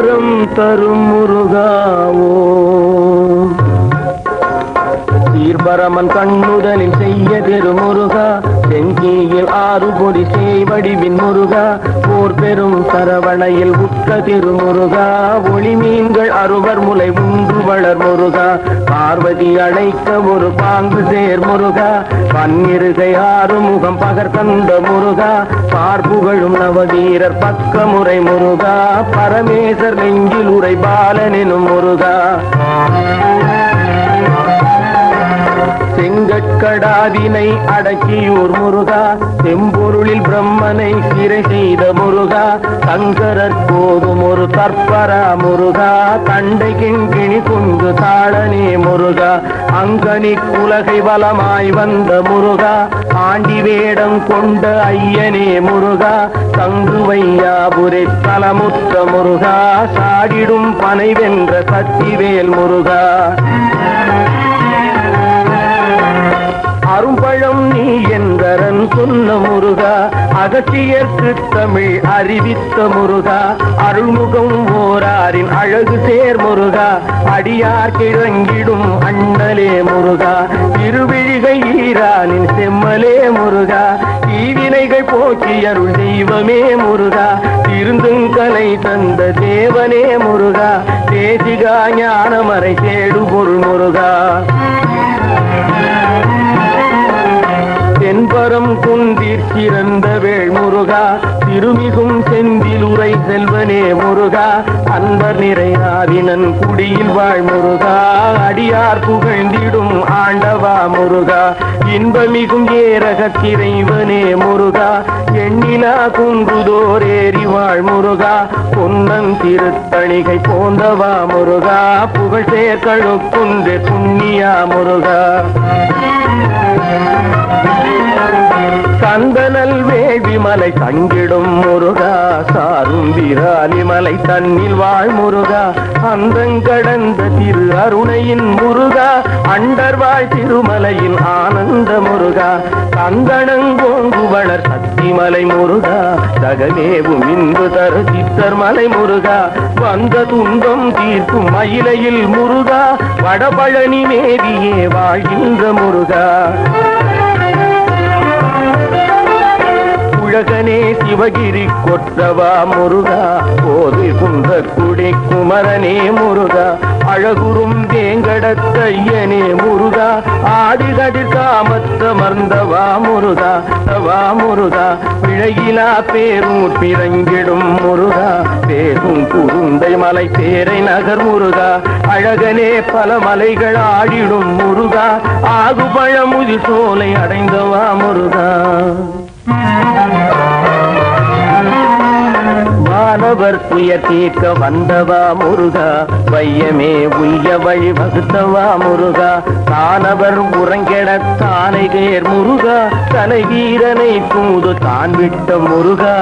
வரம் தரும் முருகாவோ. பரமன் கண்ணுதலில் செய்ய திருமுருகா செங்கியில் ஆறு பொடி செய்வடிவின் முருகா போர் பெரும் சரவணையில் உற்ற திருமுருகா ஒளி மீன்கள் அறுவர் முலை உண்டு வளர் முருகா பார்வதி அழைக்க ஒரு பாங்கு சேர் முருகா பன்னிருகை ஆறு முகம் பகர் முருகா பார்ப்புகழும் நவவீரர் பக்க முறை முருகா பரமேசர் நெஞ்சில் உரை பாலனெனும் முருகா. செங்கட்கடாதினை அடக்கியூர் முருகா. செம்பொருளில் பிரம்மனை சிறை செய்த முருகா. சங்கரர் போதும் ஒரு தற்பரா முருகா. தண்டை கிண்கிணி குங்கு தாழனே முருகா. அங்கனி குலகை வலமாய் வந்த முருகா. ஆண்டி வேடம் கொண்ட ஐயனே முருகா. தங்குவையாபுரை தலமுத்த முருகா. சாடிடும் பனை வென்ற சத்திவேல் முருகா. முருகா அகத்தியர்க்கு தமிழ் அறிவித்த முருகா. அருள்முகம் ஓராரின் அழகு சேர் முருகா. அடியார் கிழங்கிடும் அண்ணலே முருகா. திருவிழிகை ஈரானின் செம்மலே முருகா. தீவினைகள் போக்கி அருள் தெய்வமே முருகா. திருந்துங்கலை தந்த தேவனே முருகா. தேசிகா ஞானமறை தேடு பொருள் முருகா. தென்பரம் குந்தீர் சிறந்த வேள் முருகா திருமிகும் செந்தில் உரை செல்வனே முருகா அன்பர் நிறையாதினன் குடியில் வாழ் முருகா அடியார் புகழ்ந்திடும் ஆண்டவா முருகா இன்பமிகும் ஏரக ஏரகத்திரைவனே முருகா எண்ணிலா குன்றுதோர் ஏறி வாழ் முருகா பொன்னன் திருத்தணிகை போந்தவா முருகா புகழ் சேர்க்கழுக்குன்று புண்ணியா முருகா. கந்தனல் வேவி மலை தங்கிடும் முருகா சாரும் விராலி மலை தன்னில் வாழ் முருகா அந்தங்கடந்த திரு அருணையின் முருகா அண்டர்வாழ் திருமலையின் ஆனந்த முருகா கந்தனங்கோங்குவளர் சக்திமலை முருகா தகமேவும் இன்பு தரு சித்தர் மலை முருகா வந்த துன்பம் தீர்க்கும் மயிலையில் முருகா வடபழனி மேவியே வாழ்கின்ற முருகா. உலகனே சிவகிரி கொற்றவா முருகா? போது குந்த குடி குமரனே முருகா? அழகுறும் தேங்கடத்தையனே முருகா? ஆடிகதிர் காமத்த மர்ந்தவா முருகா? தவா முருகா? பிழையிலா பேரும் பிறங்கிடும் முருகா? பேரும் குருந்தை மலை தேரை நகர் முருகா? அழகனே பல மலைகள் ஆடிடும் முருகா? ஆகுபழமுதி சோலை அடைந்தவா முருகா? வானவர் தீர்க்க வந்தவா முருகா? வையமே உய்ய வழி வகுத்தவா முருகா? தானவர் உறங்கெட தானைகேர் முருகா? தலைவீரனை தூது தான் விட்ட முருகா?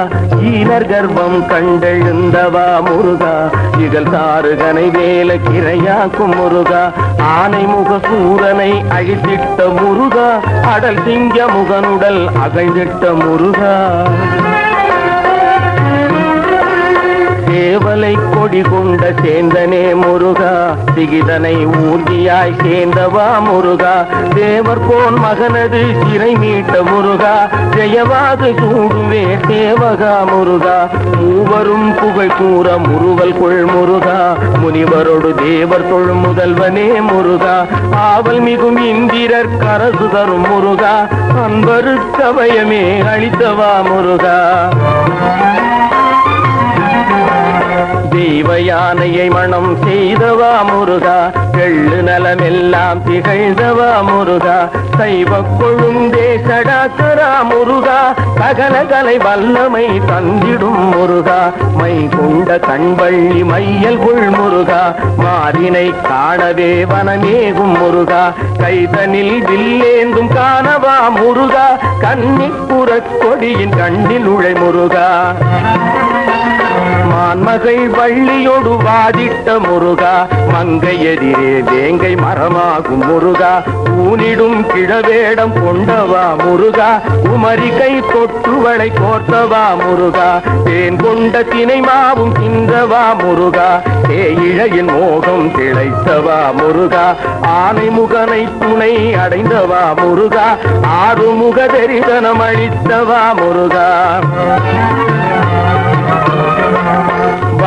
ஈனர் கர்ப்பம் கண்டெழுந்தவா முருகா? இகழ் தாருகனை வேல கிரையாக்கும் முருகா? ஆனை முக சூரனை அழித்திட்ட முருகா? அடல் சிங்க முகனுடல் அகழ்ந்திட்ட முருகா? சேவலை கொடி கொண்ட சேந்தனே முருகா சிகிதனை ஊர்தியாய் சேர்ந்தவா முருகா. தேவர் போன் மகனது சிறை மீட்ட முருகா ஜெயவாக சூடுவே சேவகா முருகா. மூவரும் புகழ் கூற முறுவல் கொள் முருகா முனிவரோடு தேவர் தொழு முதல்வனே முருகா. ஆவல் மிகும் இந்திரர் கரசு தரும் முருகா அன்பருக்கவயமே அளித்தவா முருகா. தெய்வ யானையை மனம் செய்தவா முருகா? எள்ளு நலமெல்லாம் திகழ்ந்தவா முருகா? சைவ கொழுந்தே சடாக்கரா முருகா? சகல கலை வல்லமை தந்திடும் முருகா? மை கொண்ட கண்வள்ளி மையல் புள் முருகா? மாறினை காணவே வனமேகும் முருகா? கைதனில் வில்லேந்தும் காணவா முருகா? கன்னிப்புறக் கொடியின் கண்ணில் உழை முருகா? மான்மகள் வள்ளியோடு வாதிட்ட முருகா மங்கை எதிரே வேங்கை மரமாகும் முருகா ஊனிடும் கிழவேடம் கொண்டவா முருகா குமரி கை தொட்டுவளை கோர்த்தவா முருகா தேன் கொண்ட தினை மாவும் தின்றவா முருகா தேயிழையின் மோகம் திளைத்தவா முருகா ஆனை முகனை துணை அடைந்தவா முருகா ஆறுமுக தரிசனம் அளித்தவா முருகா.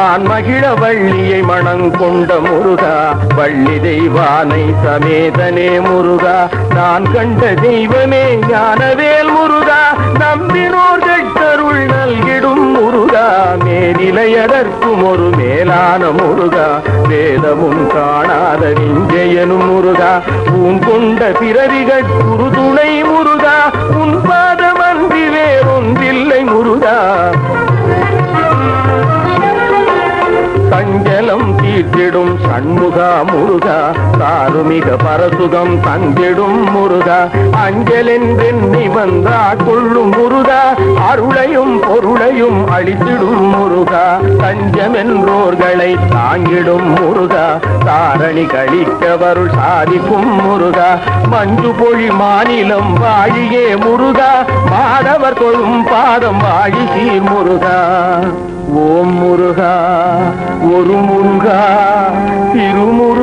நான் மகிழ வள்ளியை மணங்கொண்ட முருகா வள்ளி தெய்வானை சமேதனே முருகா. நான் கண்ட தெய்வமே ஞானவேல் முருகா நம்பினோர் கட்டருள் நல்கிடும் முருகா. மேனிலையதற்கும் ஒரு மேலான முருகா. வேதமும் காணாத விஞ்சயனும் முருகா. பூங்கொண்ட பிறவிகள் குருதுணை முருகா. உன் பாதமன்றி சண்முகா முருகா தாருமிக பரசுகம் தந்திடும் முருகா. அஞ்சலென்றெண்ணி வந்தா கொள்ளும் முருகா. அருளையும் பொருளையும் அழித்திடும் முருகா. தஞ்சமென்றோர்களை தாங்கிடும் முருகா. தாரணி கழிக்கவருள் சாதிக்கும் முருகா. மஞ்சு பொழி மாநிலம் வாழியே முருகா. மாதவர் கொள்ளும் பாதம் வாழி சீர் முருகா. ஓம் முருகா ஒரு முருகா திருமுருகா.